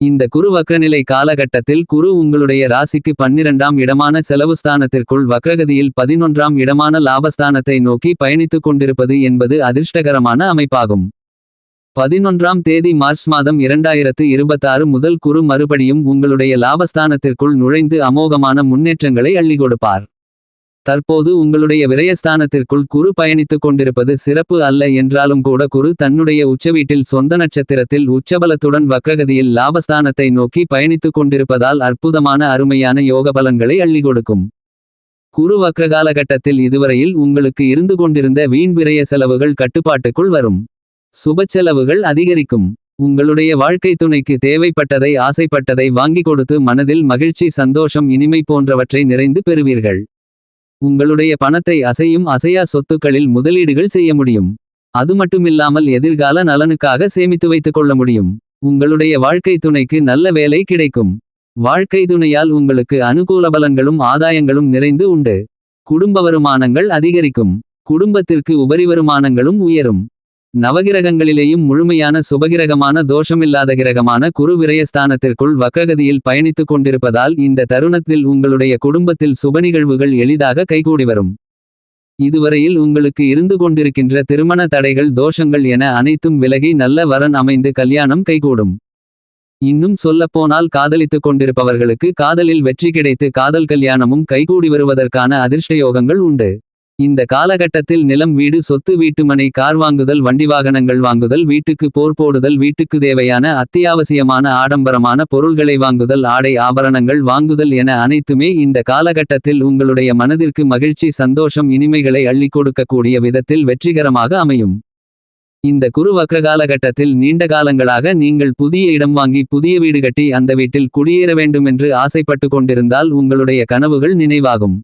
இந்த குரு வக்ரநிலை காலகட்டத்தில் குரு உங்களுடைய ராசிக்கு பன்னிரண்டாம் இடமான செலவுஸ்தானத்திற்குள் வக்ரகதியில் பதினொன்றாம் இடமான லாபஸ்தானத்தை நோக்கி பயணித்துக் கொண்டிருப்பது என்பது அதிர்ஷ்டகரமான அமைப்பாகும். பதினொன்றாம் தேதி மார்ச் மாதம் இரண்டாயிரத்து இருபத்தாறு முதல் குரு மறுபடியும் உங்களுடைய லாபஸ்தானத்திற்குள் நுழைந்து அமோகமான முன்னேற்றங்களை அள்ளி கொடுப்பார். தற்போது உங்களுடைய விரயஸ்தானத்திற்குள் குரு பயணித்துக் கொண்டிருப்பது சிறப்பு அல்ல என்றாலும் கூட குரு தன்னுடைய உச்சவீட்டில் சொந்த நட்சத்திரத்தில் உச்சபலத்துடன் வக்ரகதியில் லாபஸ்தானத்தை நோக்கி பயணித்துக் கொண்டிருப்பதால் அற்புதமான அருமையான யோக பலன்களை அள்ளி கொடுக்கும். குரு வக்ரகாலகட்டத்தில் இதுவரையில் உங்களுக்கு இருந்து கொண்டிருந்த வீண் விரய செலவுகள் கட்டுப்பாட்டுக்குள் வரும். சுபச்செலவுகள் அதிகரிக்கும். உங்களுடைய வாழ்க்கை துணைக்கு தேவைப்பட்டதை ஆசைப்பட்டதை வாங்கிக் கொடுத்து மனதில் மகிழ்ச்சி சந்தோஷம் இனிமை போன்றவற்றை நிறைந்து பெறுவீர்கள். உங்களுடைய பணத்தை அசையும் அசையா சொத்துக்களில் முதலீடுகள் செய்ய முடியும். அது மட்டுமில்லாமல் எதிர்கால நலனுக்காக சேமித்து வைத்துக் கொள்ள முடியும். உங்களுடைய வாழ்க்கை துணைக்கு நல்ல வேலை கிடைக்கும். வாழ்க்கை துணையால் உங்களுக்கு அனுகூல பலன்களும் ஆதாயங்களும் நிறைந்து உண்டு. குடும்ப வருமானங்கள் அதிகரிக்கும். குடும்பத்திற்கு உபரி வருமானங்களும் உயரும். நவகிரகங்களிலேயும் முழுமையான சுபகிரகமான தோஷமில்லாத கிரகமான குரு விரயஸ்தானத்திற்குள் வக்ககதியில் பயணித்துக் கொண்டிருப்பதால் இந்த தருணத்தில் உங்களுடைய குடும்பத்தில் சுப நிகழ்வுகள் எளிதாக கைகூடி வரும். இதுவரையில் உங்களுக்கு இருந்து கொண்டிருக்கின்ற திருமண தடைகள் தோஷங்கள் என அனைத்தும் விலகி நல்ல வரன் அமைந்து கல்யாணம் கைகூடும். இன்னும் சொல்லப்போனால் காதலித்துக் கொண்டிருப்பவர்களுக்கு காதலில் வெற்றி கிடைத்து காதல் கல்யாணமும் கைகூடி வருவதற்கான அதிர்ஷ்டயோகங்கள் உண்டு. இந்த காலகட்டத்தில் நிலம் வீடு சொத்து வீட்டுமனை கார் வாங்குதல் வண்டி வாகனங்கள் வாங்குதல் வீட்டுக்கு போர் போடுதல் வீட்டுக்கு தேவையான அத்தியாவசியமான ஆடம்பரமான பொருள்களை வாங்குதல் ஆடை ஆபரணங்கள் வாங்குதல் என அனைத்துமே இந்த காலகட்டத்தில் உங்களுடைய மனதிற்கு மகிழ்ச்சி சந்தோஷம் இனிமைகளை அள்ளிக் கொடுக்கக்கூடிய விதத்தில் வெற்றிகரமாக அமையும். இந்த குரு வக்ர காலகட்டத்தில் நீண்ட காலங்களாக நீங்கள் புதிய இடம் வாங்கி புதிய வீடு கட்டி அந்த வீட்டில் குடியேற வேண்டுமென்று ஆசைப்பட்டு கொண்டிருந்தால் உங்களுடைய கனவுகள் நினைவாகும்.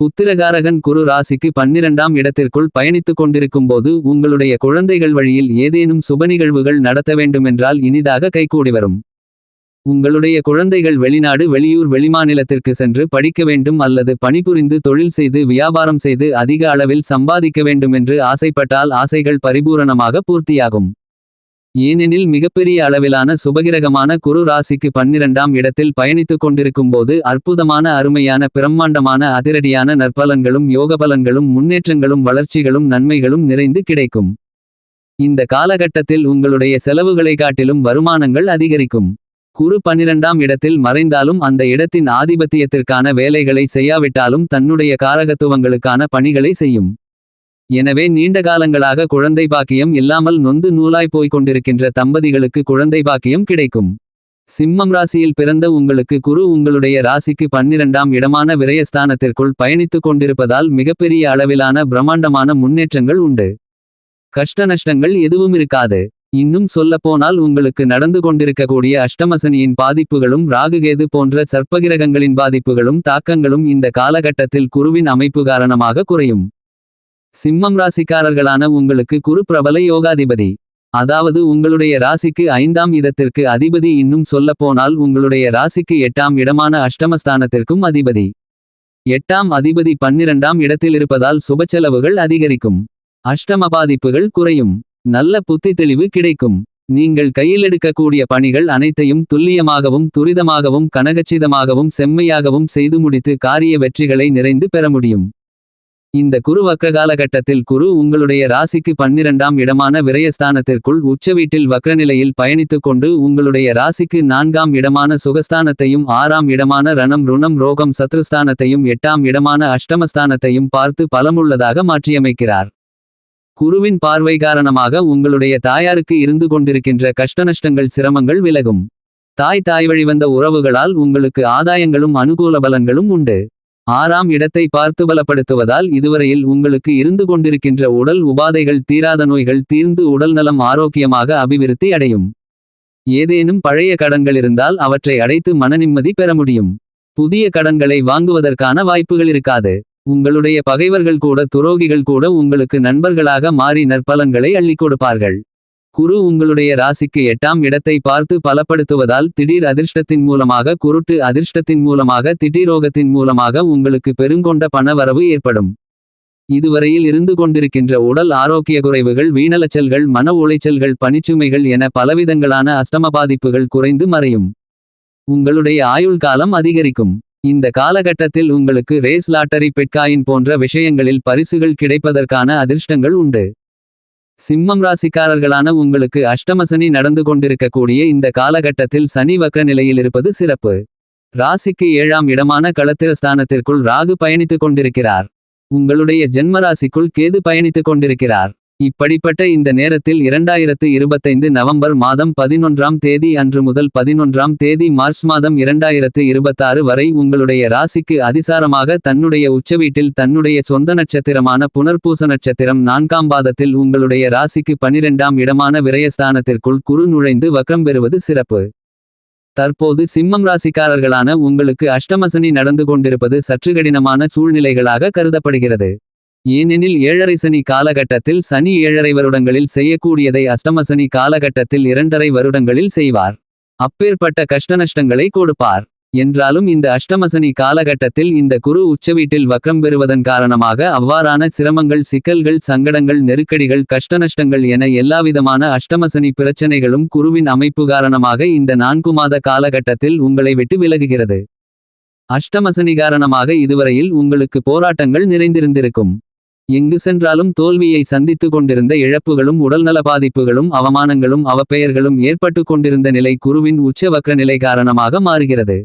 புத்திரகாரகன் குரு ராசிக்கு பன்னிரண்டாம் இடத்திற்குள் பயணித்துக் கொண்டிருக்கும்போது உங்களுடைய குழந்தைகள் வழியில் ஏதேனும் சுபநிகழ்வுகள் நடத்த வேண்டுமென்றால் இனிதாக கைகூடி வரும். உங்களுடைய குழந்தைகள் வெளிநாடு வெளியூர் வெளிமாநிலத்திற்கு சென்று படிக்க வேண்டும் அல்லது பணிபுரிந்து தொழில் செய்து வியாபாரம் செய்து அதிக அளவில் சம்பாதிக்க வேண்டுமென்று ஆசைப்பட்டால் ஆசைகள் பரிபூரணமாக பூர்த்தியாகும். ஏனெனில் மிகப்பெரிய அளவிலான சுபகிரகமான குரு ராசிக்கு பன்னிரண்டாம் இடத்தில் பயணித்துக் கொண்டிருக்கும்போது அற்புதமான அருமையான பிரம்மாண்டமான அதிரடியான நற்பலன்களும் யோகபலன்களும் முன்னேற்றங்களும் வளர்ச்சிகளும் நன்மைகளும் நிறைந்து கிடைக்கும். இந்த காலகட்டத்தில் உங்களுடைய செலவுகளை காட்டிலும் வருமானங்கள் அதிகரிக்கும். குரு பன்னிரண்டாம் இடத்தில் மறைந்தாலும் அந்த இடத்தின் ஆதிபத்தியத்திற்கான வேலைகளை செய்யாவிட்டாலும் தன்னுடைய காரகத்துவங்களுக்கான பணிகளை செய்யும். எனவே நீண்ட காலங்களாக குழந்தை பாக்கியம் இல்லாமல் நொந்து நூலாய் போய்க் கொண்டிருக்கின்ற தம்பதிகளுக்கு குழந்தை பாக்கியம் கிடைக்கும். சிம்மம் ராசியில் பிறந்த உங்களுக்கு குரு உங்களுடைய ராசிக்கு பன்னிரண்டாம் இடமான விரயஸ்தானத்திற்குள் பயணித்துக் கொண்டிருப்பதால் மிகப்பெரிய அளவிலான பிரம்மாண்டமான முன்னேற்றங்கள் உண்டு. கஷ்ட நஷ்டங்கள் எதுவும் இருக்காது. இன்னும் சொல்லப்போனால் உங்களுக்கு நடந்து கொண்டிருக்கக்கூடிய அஷ்டமசனியின் பாதிப்புகளும் ராகுகேது போன்ற சர்ப்பகிரகங்களின் பாதிப்புகளும் தாக்கங்களும் இந்த காலகட்டத்தில் குருவின் அமைப்பு காரணமாக குறையும். சிம்மம் ராசிக்காரர்களான உங்களுக்கு குரு பிரபல யோகாதிபதி. அதாவது உங்களுடைய ராசிக்கு ஐந்தாம் இதத்திற்கு அதிபதி இன்னும் சொல்லப்போனால் உங்களுடைய ராசிக்கு எட்டாம் இடமான அஷ்டமஸ்தானத்திற்கும் அதிபதி. எட்டாம் அதிபதி பன்னிரண்டாம் இடத்தில் இருப்பதால் சுபச்செலவுகள் அதிகரிக்கும். அஷ்டம பாதிப்புகள் குறையும். நல்ல புத்தி தெளிவு கிடைக்கும். நீங்கள் கையில் எடுக்கக்கூடிய பணிகள் அனைத்தையும் துல்லியமாகவும் துரிதமாகவும் கனகச்சிதமாகவும் செம்மையாகவும் செய்து முடித்து காரிய வெற்றிகளை நிறைந்து பெற முடியும். இந்த குரு வக்ர காலகட்டத்தில் குரு உங்களுடைய ராசிக்கு பன்னிரண்டாம் இடமான விரயஸ்தானத்திற்குள் உச்சவீட்டில் வக்ரநிலையில் பயணித்துக் கொண்டு உங்களுடைய ராசிக்கு நான்காம் இடமான சுகஸ்தானத்தையும் ஆறாம் இடமான ரணம் ருணம் ரோகம் சத்ருஸ்தானத்தையும் எட்டாம் இடமான அஷ்டமஸ்தானத்தையும் பார்த்து பலமுள்ளதாக மாற்றியமைக்கிறார். குருவின் பார்வை காரணமாக உங்களுடைய தாயாருக்கு இருந்து கொண்டிருக்கின்ற கஷ்டநஷ்டங்கள் சிரமங்கள் விலகும். தாய் தாய் வழிவந்த உறவுகளால் உங்களுக்கு ஆதாயங்களும் அனுகூல பலன்களும் உண்டு. ஆறாம் இடத்தை பார்த்து பலப்படுத்துவதால் இதுவரையில் உங்களுக்கு இருந்து கொண்டிருக்கின்ற உடல் உபாதைகள் தீராத நோய்கள் தீர்ந்து உடல்நலம் ஆரோக்கியமாக அபிவிருத்தி அடையும். ஏதேனும் பழைய கடன்கள் இருந்தால் அவற்றை அடைத்து மனநிம்மதி பெற முடியும். புதிய கடன்களை வாங்குவதற்கான வாய்ப்புகள் இருக்காது. உங்களுடைய பகைவர்கள் கூட துரோகிகள் கூட உங்களுக்கு நண்பர்களாக மாறி நற்பலன்களை அள்ளிக் கொடுப்பார்கள். குரு உங்களுடைய ராசிக்கு எட்டாம் இடத்தை பார்த்து பலப்படுத்துவதால் திடீர் அதிர்ஷ்டத்தின் மூலமாக குருட்டு அதிர்ஷ்டத்தின் மூலமாக திடீரோகத்தின் மூலமாக உங்களுக்கு பெருங்கொண்ட பணவரவு ஏற்படும். இதுவரையில் இருந்து கொண்டிருக்கின்ற உடல் ஆரோக்கிய குறைவுகள் வீணலச்சல்கள் மன உளைச்சல்கள் பனிச்சுமைகள் என பலவிதங்களான அஷ்டம பாதிப்புகள் குறைந்து மறையும். உங்களுடைய ஆயுள் காலம் அதிகரிக்கும். இந்த காலகட்டத்தில் உங்களுக்கு ரேஸ் லாட்டரி பெட்காயின் போன்ற விஷயங்களில் பரிசுகள் கிடைப்பதற்கான அதிர்ஷ்டங்கள் உண்டு. சிம்மம் ராசிக்காரர்களான உங்களுக்கு அஷ்டமசனி நடந்து கொண்டிருக்கக்கூடிய இந்த காலகட்டத்தில் சனி வக்ர நிலையில் இருப்பது சிறப்பு. ராசிக்கு ஏழாம் இடமான களத்திரஸ்தானத்திற்குள் ராகு பயணித்துக் கொண்டிருக்கிறார். உங்களுடைய ஜென்மராசிக்குள் கேது பயணித்துக் கொண்டிருக்கிறார். இப்படிப்பட்ட இந்த நேரத்தில் இரண்டாயிரத்து இருபத்தைந்து நவம்பர் மாதம் பதினொன்றாம் தேதி அன்று முதல் பதினொன்றாம் தேதி மார்ச் மாதம் இரண்டாயிரத்து இருபத்தாறு வரை உங்களுடைய ராசிக்கு அதிசாரமாக தன்னுடைய உச்சவீட்டில் தன்னுடைய சொந்த நட்சத்திரமான புனர்பூச நட்சத்திரம் நான்காம் பாதத்தில் உங்களுடைய ராசிக்கு பனிரெண்டாம் இடமான விரயஸ்தானத்திற்குள் குறு நுழைந்து வக்கம் பெறுவது சிறப்பு. தற்போது சிம்மம் ராசிக்காரர்களான உங்களுக்கு அஷ்டமசனி நடந்து கொண்டிருப்பது சற்று கடினமான சூழ்நிலைகளாக கருதப்படுகிறது. ஏனெனில் ஏழரை சனி காலகட்டத்தில் சனி ஏழரை வருடங்களில் செய்யக்கூடியதை அஷ்டமசனி காலகட்டத்தில் இரண்டரை வருடங்களில் செய்வார். அப்பேற்பட்ட கஷ்டநஷ்டங்களை கொடுப்பார். என்றாலும் இந்த அஷ்டமசனி காலகட்டத்தில் இந்த குரு உச்சவீட்டில் வக்கம் பெறுவதன் காரணமாக அவ்வாறான சிரமங்கள் சிக்கல்கள் சங்கடங்கள் நெருக்கடிகள் கஷ்டநஷ்டங்கள் என எல்லாவிதமான அஷ்டமசனி பிரச்சனைகளும் குருவின் அமைப்பு காரணமாக இந்த நான்கு மாத காலகட்டத்தில் உங்களை விட்டு விலகுகிறது. அஷ்டமசனி காரணமாக இதுவரையில் உங்களுக்கு போராட்டங்கள் நிறைந்திருந்திருக்கும். எங்கு சென்றாலும் தோல்வியை சந்தித்து கொண்டிருந்த இழப்புகளும் உடல்நல பாதிப்புகளும் அவமானங்களும் அவப்பெயர்களும் ஏற்பட்டு கொண்டிருந்த நிலை குருவின் உச்சவக்க நிலை காரணமாக மாறுகிறது.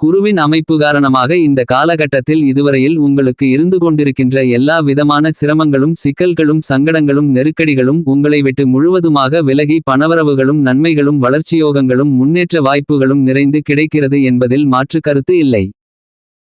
குருவின் அமைப்பு காரணமாக இந்த காலகட்டத்தில் இதுவரையில் உங்களுக்கு இருந்து கொண்டிருக்கின்ற எல்லா விதமான சிரமங்களும் சிக்கல்களும் சங்கடங்களும் நெருக்கடிகளும் உங்களை விட்டு முழுவதுமாக விலகி பணவரவுகளும் நன்மைகளும் வளர்ச்சியோகங்களும் முன்னேற்ற வாய்ப்புகளும் நிறைந்து கிடைக்கிறது என்பதில் மாற்று கருத்து இல்லை.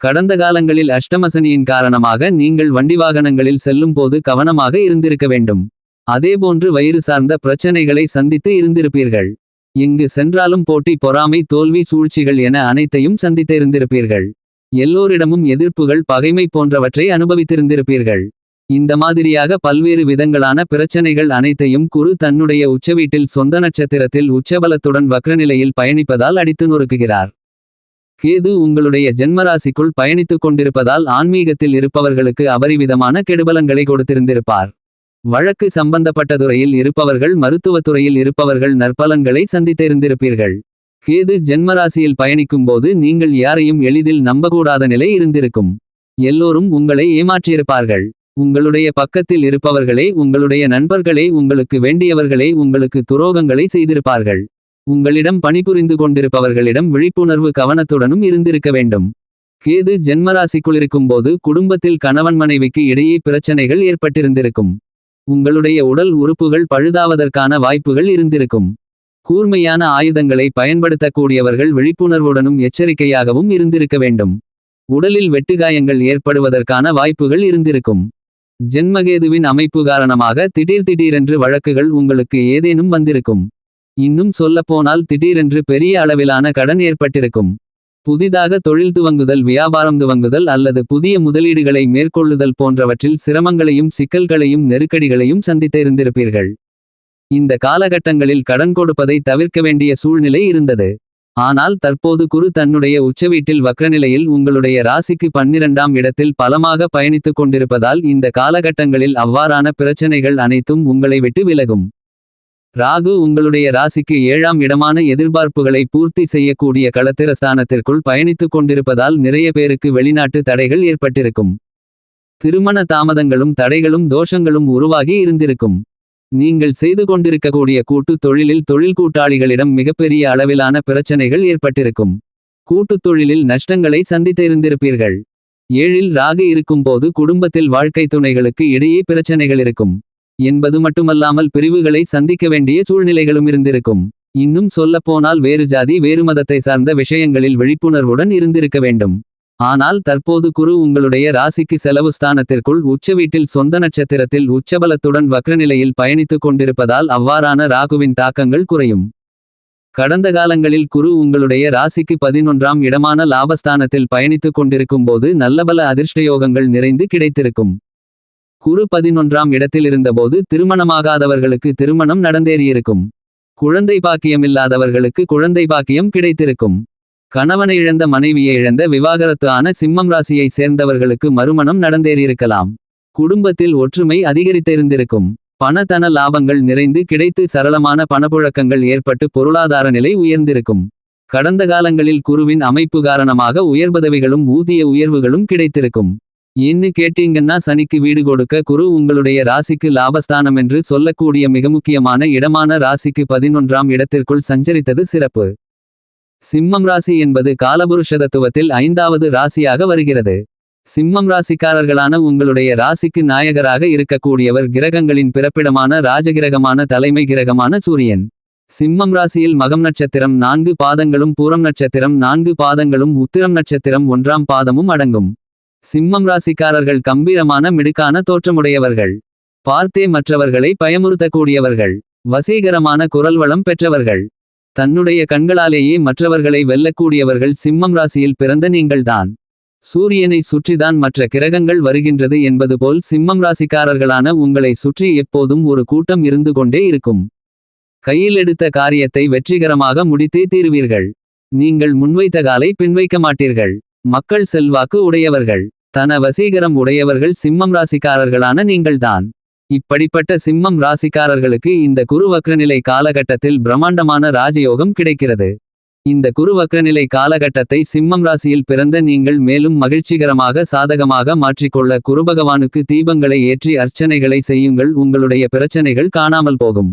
கடந்த காலங்களில் அஷ்டமசனியின் காரணமாக நீங்கள் வண்டி வாகனங்களில் செல்லும் போது கவனமாக இருந்திருக்க வேண்டும். அதேபோன்று வயிறு சார்ந்த பிரச்சனைகளை சந்தித்து இருந்திருப்பீர்கள். எங்கு சென்றாலும் போட்டி பொறாமை தோல்வி சூழ்ச்சிகள் என அனைத்தையும் சந்தித்திருந்திருப்பீர்கள் எல்லோரிடமும் எதிர்ப்புகள் பகைமை போன்றவற்றை அனுபவித்திருந்திருப்பீர்கள். இந்த மாதிரியாக பல்வேறு விதங்களான பிரச்சனைகள் அனைத்தையும் குரு தன்னுடைய உச்சவீட்டில் சொந்த நட்சத்திரத்தில் உச்சபலத்துடன் வக்ரநிலையில் பயணிப்பதால் அடித்து நொறுக்குகிறார். கேது உங்களுடைய ஜென்மராசிக்குள் பயணித்துக் கொண்டிருப்பதால் ஆன்மீகத்தில் இருப்பவர்களுக்கு அபரிவிதமான கெடுபலங்களை கொடுத்திருந்திருப்பார். வழக்கு சம்பந்தப்பட்ட துறையில் இருப்பவர்கள் மருத்துவத்துறையில் இருப்பவர்கள் நற்பலன்களை சந்தித்திருந்திருப்பீர்கள். கேது ஜென்மராசியில் பயணிக்கும்போது நீங்கள் யாரையும் எளிதில் நம்பக்கூடாத நிலை இருந்திருக்கும். எல்லோரும் உங்களை ஏமாற்றியிருப்பார்கள். உங்களுடைய பக்கத்தில் இருப்பவர்களே உங்களுடைய நண்பர்களே உங்களுக்கு வேண்டியவர்களே உங்களுக்கு துரோகங்களை செய்திருப்பார்கள். உங்களிடம் பணிபுரிந்து கொண்டிருப்பவர்களிடம் விழிப்புணர்வு கவனத்துடனும் இருந்திருக்க வேண்டும். கேது ஜென்மராசிக்குள் இருக்கும்போது குடும்பத்தில் கணவன் மனைவிக்கு இடையே பிரச்சனைகள் ஏற்பட்டிருந்திருக்கும். உங்களுடைய உடல் உறுப்புகள் பழுதாவதற்கான வாய்ப்புகள் இருந்திருக்கும். கூர்மையான ஆயுதங்களை பயன்படுத்தக்கூடியவர்கள் விழிப்புணர்வுடனும் எச்சரிக்கையாகவும் இருந்திருக்க வேண்டும். உடலில் வெட்டுகாயங்கள் ஏற்படுவதற்கான வாய்ப்புகள் இருந்திருக்கும். ஜென்மகேதுவின் அமைப்பு காரணமாக திடீர் திடீரென்று வழக்குகள் உங்களுக்கு ஏதேனும் வந்திருக்கும். இன்னும் சொல்லப்போனால் திடீரென்று பெரிய அளவிலான கடன் ஏற்பட்டிருக்கும். புதிதாக தொழில் துவங்குதல் வியாபாரம் துவங்குதல் அல்லது புதிய முதலீடுகளை மேற்கொள்ளுதல் போன்றவற்றில் சிரமங்களையும் சிக்கல்களையும் நெருக்கடிகளையும் சந்தித்திருந்திருப்பீர்கள் இந்த காலகட்டங்களில் கடன் கொடுப்பதை தவிர்க்க வேண்டிய சூழ்நிலை இருந்தது. ஆனால் தற்போது குரு தன்னுடைய உச்சவீட்டில் வக்ரநிலையில் உங்களுடைய ராசிக்கு பன்னிரண்டாம் இடத்தில் பலமாக பயணித்துக் கொண்டிருப்பதால் இந்த காலகட்டங்களில் அவ்வாறான பிரச்சனைகள் அனைத்தும் உங்களை விட்டு விலகும். ராகு உங்களுடைய ராசிக்கு ஏழாம் இடமான எதிர்பார்ப்புகளை பூர்த்தி செய்யக்கூடிய களத்திரஸ்தானத்திற்குள் பயணித்துக் கொண்டிருப்பதால் நிறைய பேருக்கு வெளிநாட்டு தடைகள் ஏற்பட்டிருக்கும். திருமண தாமதங்களும் தடைகளும் தோஷங்களும் உருவாகி இருந்திருக்கும். நீங்கள் செய்து கொண்டிருக்கக்கூடிய கூட்டுத் தொழிலில் தொழில் கூட்டாளிகளிடம் மிகப்பெரிய அளவிலான பிரச்சனைகள் ஏற்பட்டிருக்கும். கூட்டுத் தொழிலில் நஷ்டங்களை சந்தித்திருந்திருப்பீர்கள். ஏழில் ராகு இருக்கும்போது குடும்பத்தில் வாழ்க்கை துணைகளுக்கு இடையே பிரச்சனைகள் இருக்கும். என்பது மட்டுமல்லாமல் பிரிவுகளை சந்திக்க வேண்டிய சூழ்நிலைகளும் இருந்திருக்கும். இன்னும் சொல்லப்போனால் வேறு ஜாதி வேறு மதத்தை சார்ந்த விஷயங்களில் விழிப்புணர்வுடன் இருந்திருக்க வேண்டும். ஆனால் தற்போது குரு உங்களுடைய ராசிக்கு செலவு ஸ்தானத்திற்குள் உச்சவீட்டில் சொந்த நட்சத்திரத்தில் உச்சபலத்துடன் வக்ரநிலையில் பயணித்துக் கொண்டிருப்பதால் அவ்வாறான ராகுவின் தாக்கங்கள் குறையும். கடந்த காலங்களில் குரு உங்களுடைய ராசிக்கு பதினொன்றாம் இடமான லாபஸ்தானத்தில் பயணித்துக் கொண்டிருக்கும்போது நல்லபல அதிர்ஷ்டயோகங்கள் நிறைந்து கிடைத்திருக்கும். குரு பதினொன்றாம் இடத்தில் இருந்தபோது திருமணமாகாதவர்களுக்கு திருமணம் நடந்தேறியிருக்கும். குழந்தை பாக்கியமில்லாதவர்களுக்கு குழந்தை பாக்கியம் கிடைத்திருக்கும். கணவனை இழந்த மனைவியை இழந்த விவாகரத்து ஆன சிம்மம் ராசியை சேர்ந்தவர்களுக்கு மறுமணம் நடந்தேறியிருக்கலாம். குடும்பத்தில் ஒற்றுமை அதிகரித்திருந்திருக்கும். பணத்தன லாபங்கள் நிறைந்து கிடைத்து சரளமான பணப்புழக்கங்கள் ஏற்பட்டு பொருளாதார நிலை உயர்ந்திருக்கும். கடந்த காலங்களில் குருவின் அமைப்பு காரணமாக உயர்பதவிகளும் ஊதிய உயர்வுகளும் கிடைத்திருக்கும். என்ன கேட்டீங்கன்னா சனிக்கு வீடு கொடுக்க குரு உங்களுடைய ராசிக்கு லாபஸ்தானம் என்று சொல்லக்கூடிய மிக முக்கியமான இடமான ராசிக்கு பதினொன்றாம் இடத்திற்குள் சஞ்சரித்தது சிறப்பு. சிம்மம் ராசி என்பது காலபுருஷதத்துவத்தில் ஐந்தாவது ராசியாக வருகிறது. சிம்மம் ராசிக்காரர்களான உங்களுடைய ராசிக்கு நாயகராக இருக்கக்கூடியவர் கிரகங்களின் பிறப்பிடமான ராஜகிரகமான தலைமை கிரகமான சூரியன். சிம்மம் ராசியில் மகம் நட்சத்திரம் நான்கு பாதங்களும் பூரம் நட்சத்திரம் நான்கு பாதங்களும் உத்திரம் நட்சத்திரம் ஒன்றாம் பாதமும் அடங்கும். சிம்மம் ராசிக்காரர்கள் கம்பீரமான மிடுக்கான தோற்றமுடையவர்கள். பார்த்தே மற்றவர்களை பயமுறுத்தக்கூடியவர்கள். வசீகரமான குரல் வளம் பெற்றவர்கள். தன்னுடைய கண்களாலேயே மற்றவர்களை வெல்லக்கூடியவர்கள் சிம்மம் ராசியில் பிறந்த நீங்கள்தான். சூரியனை சுற்றிதான் மற்ற கிரகங்கள் வருகின்றது என்பது போல் சிம்மம் ராசிக்காரர்களான உங்களை சுற்றி எப்போதும் ஒரு கூட்டம் இருந்து கொண்டே இருக்கும். கையில் எடுத்த காரியத்தை வெற்றிகரமாக முடித்தே தீருவீர்கள். நீங்கள் முன்வைத்த காலை பின்வைக்க மாட்டீர்கள். மக்கள் செல்வாக்கு உடையவர்கள். தன வசீகரம் உடையவர்கள் சிம்மம் ராசிக்காரர்களான நீங்கள்தான். இப்படிப்பட்ட சிம்மம் ராசிக்காரர்களுக்கு இந்த குரு வக்ரநிலை காலகட்டத்தில் பிரம்மாண்டமான ராஜயோகம் கிடைக்கிறது. இந்த குரு வக்ரநிலை காலகட்டத்தை சிம்மம் ராசியில் பிறந்த நீங்கள் மேலும் மகிழ்ச்சிகரமாக சாதகமாக மாற்றிக்கொள்ள குருபகவானுக்கு தீபங்களை ஏற்றி அர்ச்சனைகளை செய்யுங்கள். உங்களுடைய பிரச்சனைகள் காணாமல் போகும்.